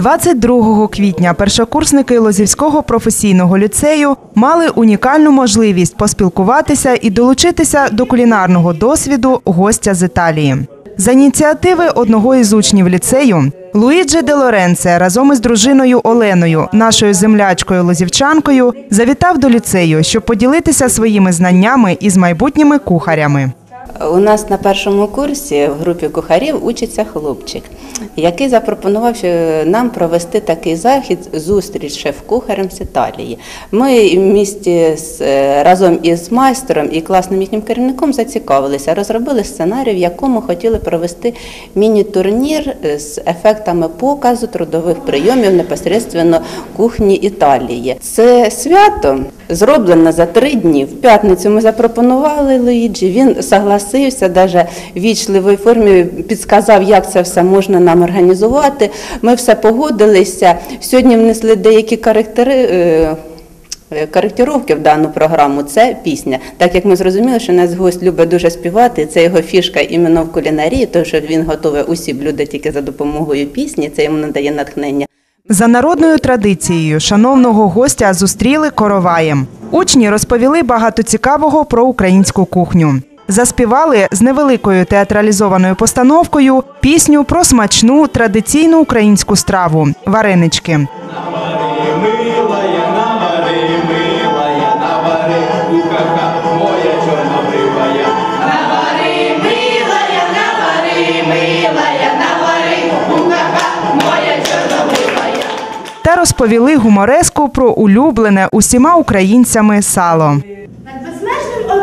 22 квітня першокурсники Лозівського професійного ліцею мали унікальну можливість поспілкуватися і долучитися до кулінарного досвіду гостя з Італії. За ініціативи одного із учнів ліцею Луїджі де Лоренце разом із дружиною Оленою, нашою землячкою лозівчанкою, завітав до ліцею, щоб поділитися своїми знаннями із майбутніми кухарями. У нас на першому курсі в групі кухарів учиться хлопчик, який запропонував нам провести такий захід зустріч шеф-кухарем з Італії. Ми в місті е, разом із майстром і класним їхнім керівником зацікавилися, розробили сценарій, в якому хотіли провести міні-турнір з ефектами показу трудових прийомів непосередньо кухні Італії. Це свято зроблено за три дні. В п'ятницю ми запропонували Луїджі. Він согласився, навіть в вічливій формі підказав, як це все можна нам організувати. Ми все погодилися. Сьогодні внесли деякі коректори. е, е, Коректировки в дану програму це пісня. Так як ми зрозуміли, що наш гость любить дуже співати, це його фішка іменно в кулінарії, тому що він готує усі блюда тільки за допомогою пісні, це йому надає натхнення. За народною традицією шановного гостя зустріли короваєм. Учні розповіли багато цікавого про українську кухню. Заспівали з невеликою театралізованою постановкою пісню про смачну традиційну українську страву варенички. Та розповіли гумореску про улюблене усіма українцями сало.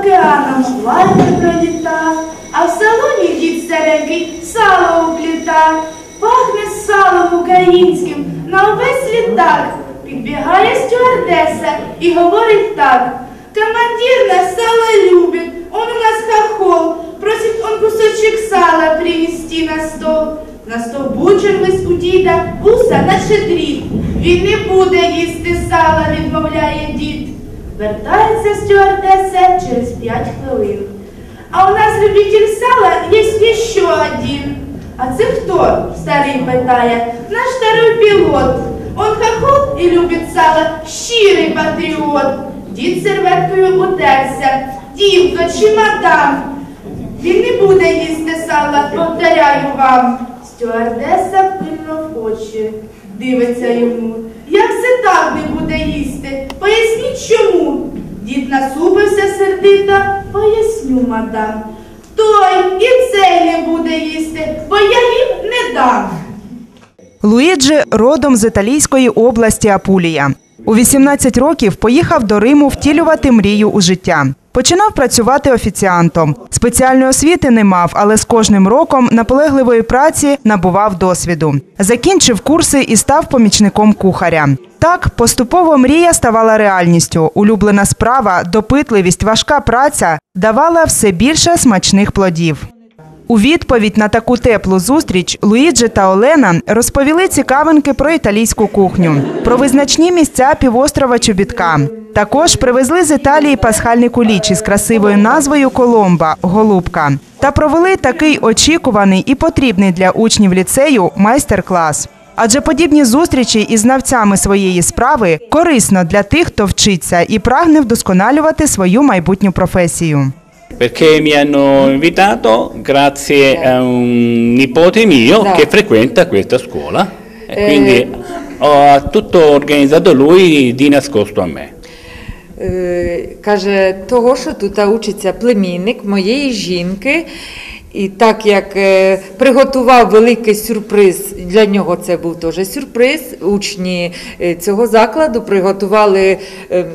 Океаном лайнер пролітав, а в салоні дід старенький сало упліта. Пахне салом українським на увесь літак. Підбігає стюардеса і говорить так. Командир нас сало любит, он у нас хохол, просит он кусочек сала привезти на стол. На стол бучерлись у діда, вуса наче дріт. Він не буде їсти сала, відмовляє дід. Вертається стюардеса через п'ять хвилин. А у нас любитель сала есть еще один. А це хто? Старий питає. Наш старий пілот. Он хохол і любить сало, щирий патріот. Дід серветкою утерся. Дівка, чемодан. Він не буде їсти сала, повторяю вам. Стюардеса пильно в очі, дивиться йому. Так не буде їсти? Поясніть чому. Дід насупився сердито, поясню, мадам. Той і цей не буде їсти, бо я їм не дам. Луїджі родом з італійської області Апулія. У 18 років поїхав до Риму втілювати мрію у життя. Починав працювати офіціантом. Спеціальної освіти не мав, але з кожним роком наполегливої праці набував досвіду. Закінчив курси і став помічником кухаря. Так поступово мрія ставала реальністю. Улюблена справа, допитливість, важка праця давала все більше смачних плодів. У відповідь на таку теплу зустріч Луїджі та Олена розповіли цікавинки про італійську кухню, про визначні місця півострова Чобітка. Також привезли з Італії пасхальний куліч із красивою назвою Коломба Голубка та провели такий очікуваний і потрібний для учнів ліцею майстер-клас. Адже подібні зустрічі із знавцями своєї справи корисно для тих, хто вчиться і прагне вдосконалювати свою майбутню професію. Perché mi hanno invitato grazie a un nipote mio che frequenta questa scuola e quindi ho tutto organizzato lui di nascosto a me. Е, Каже, того, що тут учиться племінник моєї жінки. І так як е, приготував великий сюрприз, для нього це був теж сюрприз. Учні е, цього закладу приготували е,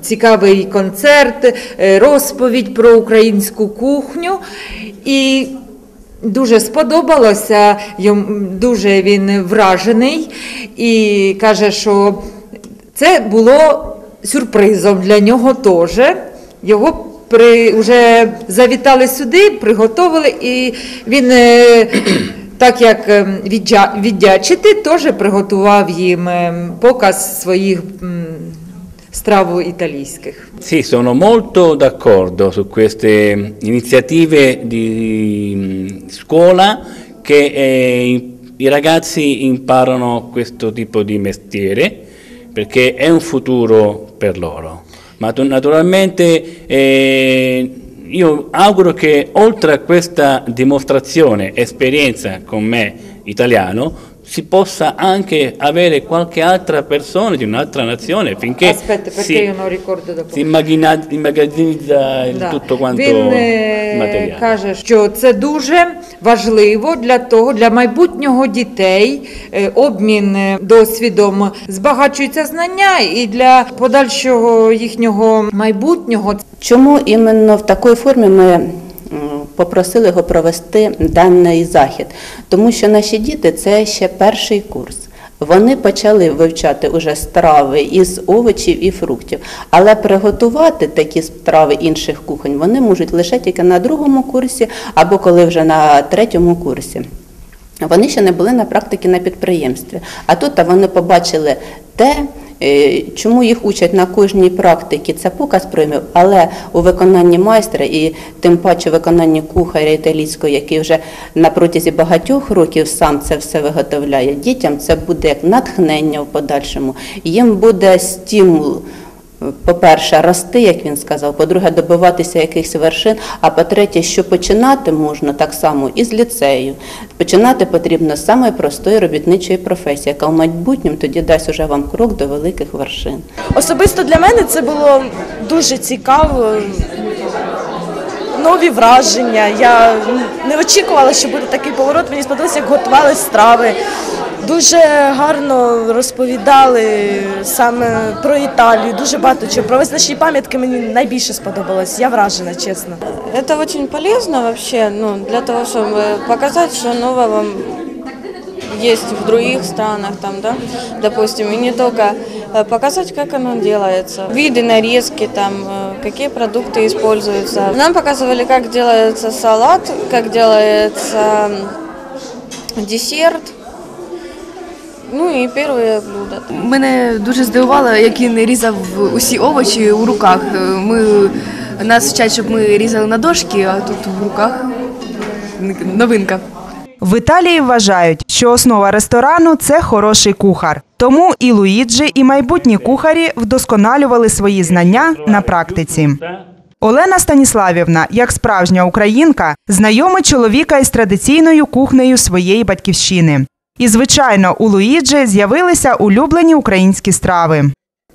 цікавий концерт, розповідь про українську кухню. І Дуже сподобалося, дуже він вражений і каже, що це було сюрпризом для нього теж. Його при, вже завітали сюди, приготували, і він, е, так як е, віддя- віддячити, теж приготував їм е, показ своїх страв італійських. Sì, sono molto d'accordo su queste iniziative di scuola che è i ragazzi imparano questo tipo di mestiere perché è un futuro per loro. Ma tu- naturalmente eh, io auguro che oltre a questa dimostrazione, esperienza con me italiano, si possa anche avere qualche altra persona di un'altra nazione finché Aspetta, perché si, io non ricordo dopo. si immagina- immagazzinizza il Да. tutto quanto Він матеріал. каже, що це дуже важливо для того, для майбутнього дітей. е, Обмін е, досвідом збагачуються знання і для подальшого їхнього майбутнього Чому іменно в такій формі ми попросили його провести даний захід? Тому що наші діти це ще перший курс. Вони почали вивчати уже страви із овочів і фруктів, але приготувати такі страви інших кухонь вони можуть лише тільки на другому курсі або коли вже на третьому курсі. Вони ще не були на практиці на підприємстві. А тут вони побачили те, чому їх учать на кожній практиці. Це показ приймів, але у виконанні майстра і тим паче виконанні кухаря італійського, який вже на протязі багатьох років сам це все виготовляє. Дітям це буде як натхнення в подальшому. Їм буде стимул. По-перше, рости, як він сказав, по-друге, добиватися якихось вершин. А по-третє, що починати можна так само із ліцею. Починати потрібно з самої простої робітничої професії, яка в майбутньому тоді дасть уже вам крок до великих вершин. Особисто для мене це було дуже цікаво. Нові враження. Я не очікувала, що буде такий поворот. Мені сподобалося, як готували страви. Дуже гарно розповідали саме про Італію, дуже багато чого. Про визначні пам'ятки мені найбільше сподобалось. Я вражена, чесно. Это очень полезно вообще, ну, для того, чтобы показать, что нового есть в других странах, там, да, допустим, и не только э, показать, как оно делается, виды нарезки, там, э, какие продукты используются. Нам показывали, как делается салат, как делается м, десерт, ну и первые блюда. Мене дуже здивувало, як він різав усі овочі у руках. Ми нас вчать, щоб ми різали на дошки, а тут в руках новинка. В Італії вважають, що основа ресторану це хороший кухар. Тому і Луїджі, і майбутні кухарі вдосконалювали свої знання на практиці. Олена Станіславівна, як справжня українка, знайомить чоловіка із традиційною кухнею своєї батьківщини. І, звичайно, у Луїджі з'явилися улюблені українські страви.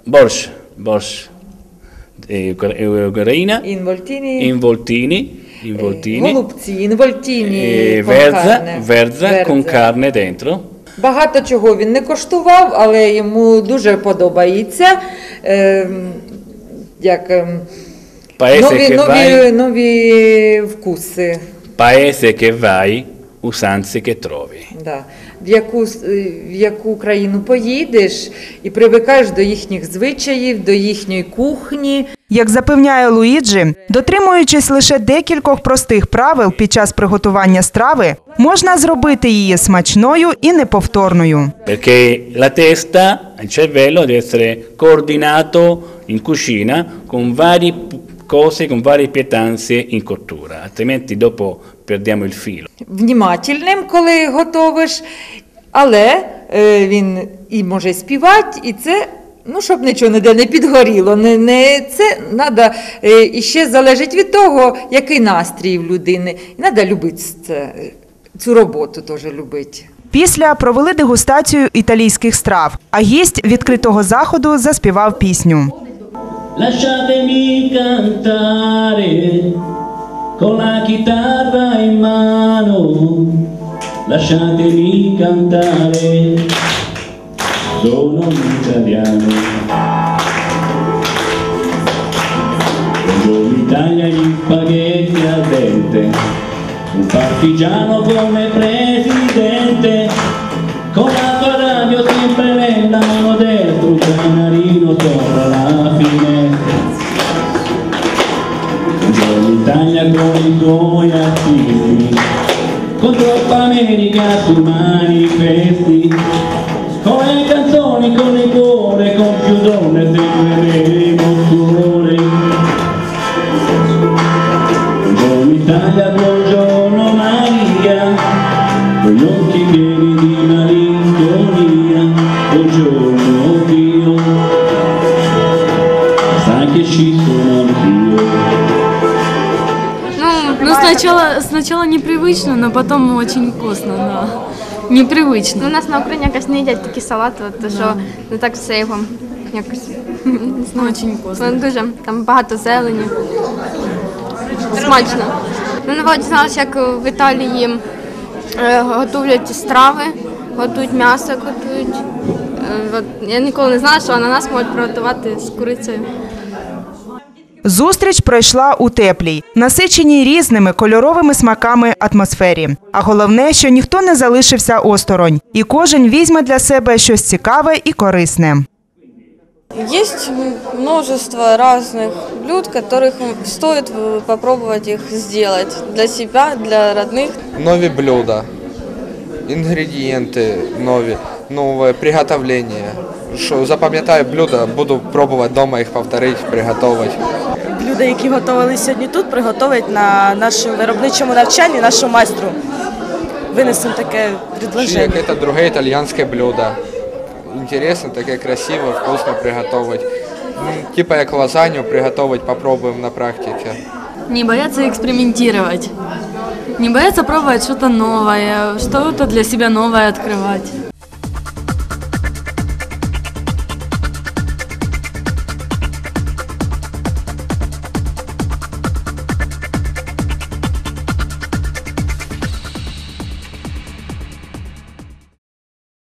Борщ, борщ е, е, Україна, інвольтіні, інволтіні, інволтіні, голубці, інвольтіні, е, верза, верза con carne dentro. Багато чого він не коштував, але йому дуже подобається. Ем, як ем, Paese нові, che нові, vai, нові вкуси. paese che vai, usanze che trovi. Да. В, яку, с- е, в яку країну поїдеш і привикаєш до їхніх звичаїв, до їхньої кухні. Як запевняє Луїджі, дотримуючись лише декількох простих правил під час приготування страви, можна зробити її смачною і неповторною. Perché la testa, il cervello deve essere coordinato in cucina con varie cose, con varie pietanze in cottura, altrimenti dopo perdiamo il filo. Внімательним, коли готовиш, але е, він і може співати, і це. Ну, щоб нічого ніде не підгоріло, не, не це надо, е, і ще залежить від того, який настрій в людини. І треба любити це, цю роботу теж любити. Після провели дегустацію італійських страв, а гість відкритого заходу заспівав пісню. Con la chitarra in mano, lasciatemi cantare, sono un italiano. Buongiorno Italia gli spaghetti al dente, un partigiano come presidente, con la America sui manifesti, con le canzoni, con il cuore, con più donne, sembreremo sole. Buongiorno Italia, buongiorno непривычно, но потом очень вкусно, да. Непривычно. Ну, у нас на Україні якось не їдять такі салати, от, то що не так все його якось. не знаю. Очень вкусно. Ну, дуже там багато зелені. Смачно. Ну, навіть дізналася, як в Італії е, готують страви, готують м'ясо, готують. Е, от, я ніколи не знала, що ананас можуть приготувати з курицею. Зустріч пройшла у теплій, насиченій різними кольоровими смаками атмосфері. А головне, що ніхто не залишився осторонь, і кожен візьме для себе щось цікаве і корисне. Есть множество разных блюд, которых стоит э, попробовать их сделать для себя, для родных. нові блюда, інгредієнти нові, нове приготовлення. Що запам'ятаю блюда, буду пробувати вдома їх повторити, приготувати. Блюда, які готували сьогодні тут, приготують на нашому виробничому навчанні нашому майстру. Винесемо таке Чи предложення. якесь друге італійське блюдо. Інтересно, таке красиво, вкусно приготувати. М, Типа як лазанью приготувати, попробуємо на практиці. Не бояться экспериментировать. Не бояться пробовать что-то новое, что-то для себя новое открывать.